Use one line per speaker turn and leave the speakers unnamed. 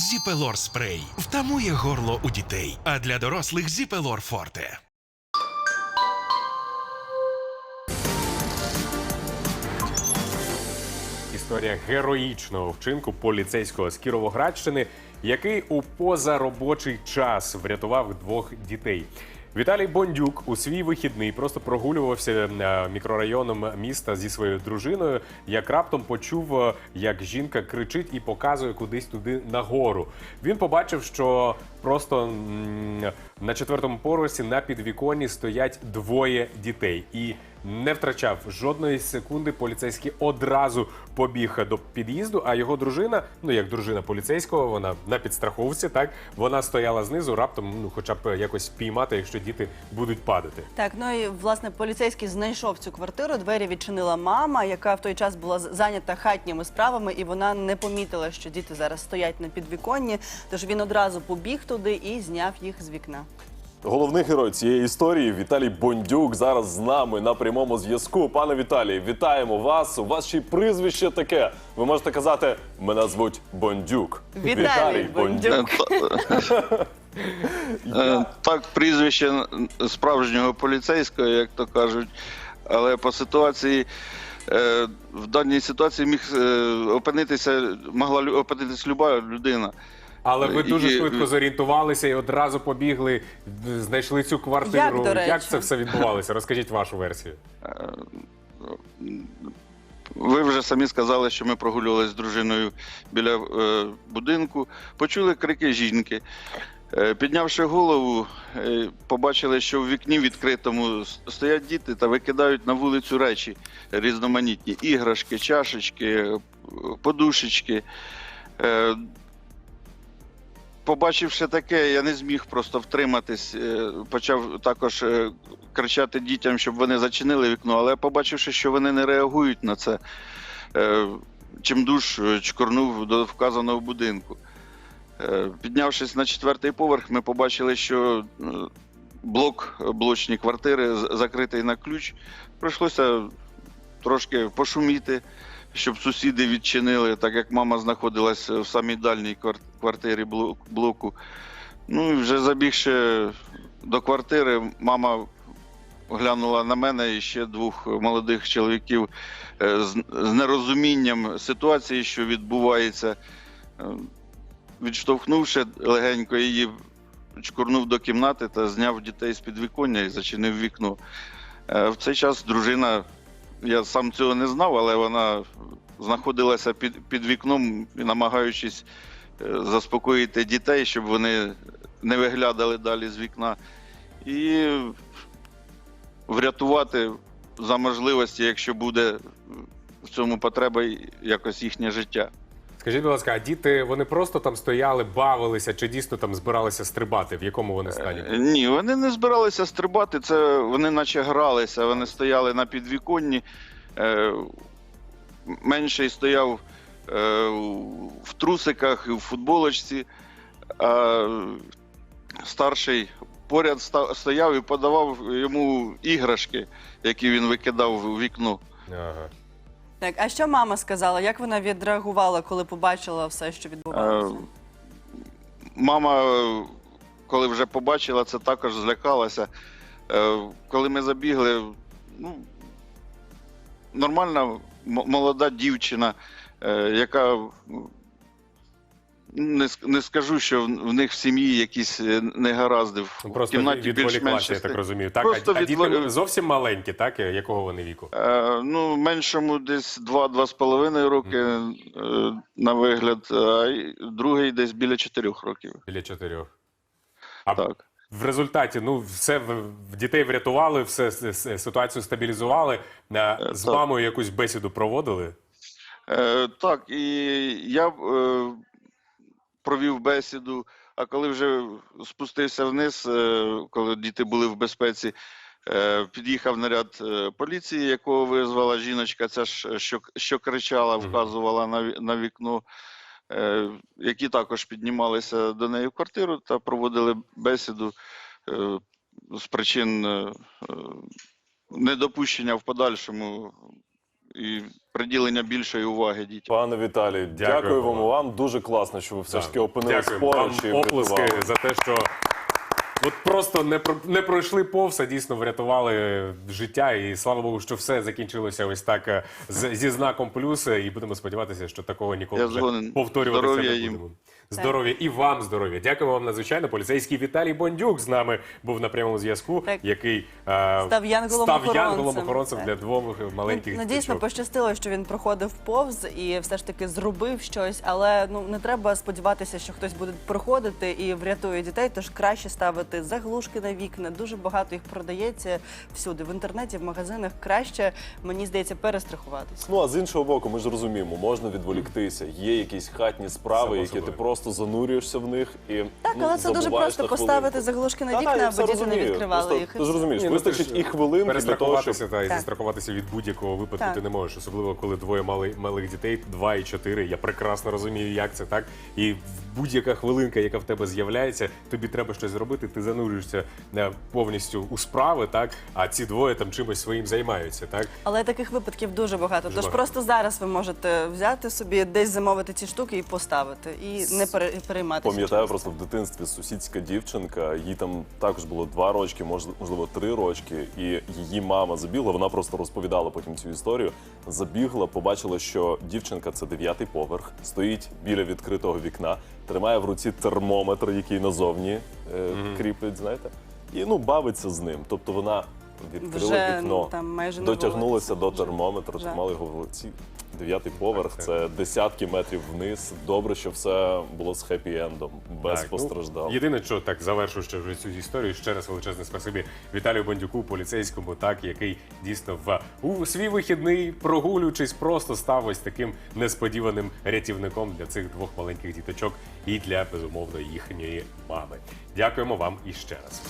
Зіпелор спрей втамує горло у дітей, а для дорослих Зіпелор Форте.
Історія героїчного вчинку поліцейського з Кіровоградщини, який у позаробочий час врятував двох дітей. Віталій Бондюк у свій вихідний просто прогулювався е, мікрорайоном міста зі своєю дружиною. Як раптом почув, е, як жінка кричить і показує кудись туди нагору. Він побачив, що просто на четвертому поверсі на підвіконні стоять двоє дітей і не втрачав жодної секунди. Поліцейський одразу побіг до під'їзду. А його дружина, ну як дружина поліцейського, вона на підстраховці, так вона стояла знизу, раптом, ну хоча б якось спіймати, якщо діти будуть падати.
Так, ну і власне поліцейський знайшов цю квартиру. Двері відчинила мама, яка в той час була зайнята хатніми справами, і вона не помітила, що діти зараз стоять на підвіконні. Тож він одразу побіг туди і зняв їх з вікна.
Головний герой цієї історії Віталій Бондюк зараз з нами на прямому зв'язку. Пане Віталій, вітаємо вас. У вас ще й прізвище таке. Ви можете казати, мене звуть Бондюк.
Віталій Бондюк.
Е, Так, прізвище справжнього поліцейського, як то кажуть. Але по ситуації, е, в даній ситуації міг е, опинитися, могла лю- опинитися люба людина.
Але ви дуже
І-
швидко зорієнтувалися і одразу побігли, знайшли цю квартиру.
Як, до речі?
це все відбувалося? Розкажіть вашу версію.
Ви вже самі сказали, що ми прогулювалися з дружиною біля е, будинку. Почули крики жінки. Е, піднявши голову, е, побачили, що в вікні відкритому стоять діти та викидають на вулицю речі різноманітні іграшки, чашечки, е, подушечки. Е, Побачивши таке, я не зміг просто втриматись. е, Почав також е, кричати дітям, щоб вони зачинили вікно, але побачивши, що вони не реагують на це, е, чимдуж е, чкорнув до вказаного будинку. Піднявшись на четвертий поверх, ми побачили, що блок блочні квартири закритий на ключ. Прийшлося трошки пошуміти, щоб сусіди відчинили, так як мама знаходилась в самій дальній квартирі блоку. Ну і вже забігши до квартири, мама глянула на мене і ще двох молодих чоловіків е, з, нерозумінням ситуації, що відбувається. Е, Відштовхнувши легенько її, чкурнув до кімнати та зняв дітей з підвіконня і зачинив вікно. Е, В цей час дружина, я сам цього не знав, але вона знаходилася під, під вікном, намагаючись е, заспокоїти дітей, щоб вони не виглядали далі з вікна. І врятувати за можливості, якщо буде в цьому потреба якось їхнє життя.
Скажіть, будь ласка, а діти вони просто там стояли, бавилися, чи дійсно там збиралися стрибати? В якому вони стані?
Е, Ні, вони не збиралися стрибати, це вони наче гралися, вони стояли на підвіконні. Е, менший стояв е, в трусиках і в футболочці, а старший поряд стояв і подавав йому іграшки, які він викидав в вікно.
Ага.
Так, а що мама сказала? Як вона відреагувала, коли побачила все, що відбувалося?
Е, Мама, е, коли вже побачила це, також злякалася. Е, Коли ми забігли, ну, нормальна молода дівчина, яка не, не скажу, що в них в сім'ї якісь е, негаразди. В
Ну, Просто
кімнаті
відволіклася,
більш-менш
я так розумію. Так,
Просто
а, а діти зовсім маленькі, так? Якого вони віку?
Е, ну, меншому десь 2-2,5 роки е, на вигляд, а другий десь біля 4 років.
Біля чотирьох. А
Так.
в результаті, ну, все в, дітей врятували, все ситуацію стабілізували. А, з
так.
мамою якусь бесіду проводили.
Е, так, і я е, провів бесіду, а коли вже спустився вниз, е, коли діти були в безпеці, е, під'їхав наряд е, поліції, якого визвала жіночка, ця ж, що, що кричала, вказувала на, на вікно, які також піднімалися до неї в квартиру та проводили бесіду з причин недопущення в подальшому і приділення більшої уваги дітям.
Пане Віталій,
Дякую
дякую
вам.
вам. Дуже класно, що ви все ж таки
Так,
опинились поруч і
Вам оплески
врятували.
за те, що от просто не про не пройшли повз, а дійсно врятували життя. І слава Богу, що все закінчилося ось так е, з, зі знаком плюс. І будемо сподіватися, що такого ніколи вже повторюватися
Здоров'я
не
їм.
будемо. Здоров'я і вам здоров'я. Дякую вам надзвичайно. Поліцейський Віталій Бондюк з нами був на прямому зв'язку,
Так.
який е,
Став янголом-охоронцем.
янголом-охоронцем для двох маленьких
Ну, дійсно пощастило, що він проходив повз і все ж таки зробив щось, але ну не треба сподіватися, що хтось буде проходити і врятує дітей. Тож краще ставити заглушки на вікна. Дуже багато їх продається всюди. В інтернеті, в магазинах краще мені здається перестрахуватися.
Ну а з іншого боку, ми ж розуміємо, можна відволіктися. Є якісь хатні справи,
Само
які ти просто занурюєшся в них і
Так,
ну,
але це дуже просто поставити заглушки на вікна, аби діти не відкривали їх.
Ти ж розумієш,
ну,
вистачить і хвилинки для того, щоб
та і
Так.
застрахуватися від будь-якого випадку
Так.
ти не можеш, особливо коли двоє мали, малих дітей, два і чотири. Я прекрасно розумію, як це так. І будь-яка хвилинка, яка в тебе з'являється, тобі треба щось зробити. Ти занурюєшся е, повністю у справи, так а ці двоє там чимось своїм займаються, так
Але таких випадків дуже багато.
Дуже
Тож
багато.
просто зараз ви можете взяти собі десь замовити ці штуки і поставити, і не пере- перейматися.
Пам'ятаю просто в дитинстві сусідська дівчинка, їй там також було два рочки, мож- можливо, три рочки, і її мама забігла. Вона просто розповідала потім цю історію. Забігла, побачила, що дівчинка це дев'ятий поверх, стоїть біля відкритого вікна, тримає в руці термометр, який назовні е, кріпить, знаєте, і ну бавиться з ним. Тобто вона відкрила
Вже,
вікно,
ну, там майже не
дотягнулася до
термометру,
термометра,
Вже.
тримали його в руці. Дев'ятий поверх
Так, це-
це десятки метрів вниз. Добре, що все було з хеппі-ендом, без
Так, ну,
постраждалих.
єдине, що так завершуючи вже цю історію, ще раз величезне спасибі Віталію Бондюку, поліцейському, так який дійсно в у свій вихідний, прогулюючись, просто став ось таким несподіваним рятівником для цих двох маленьких діточок і для безумовно їхньої мами. Дякуємо вам іще раз.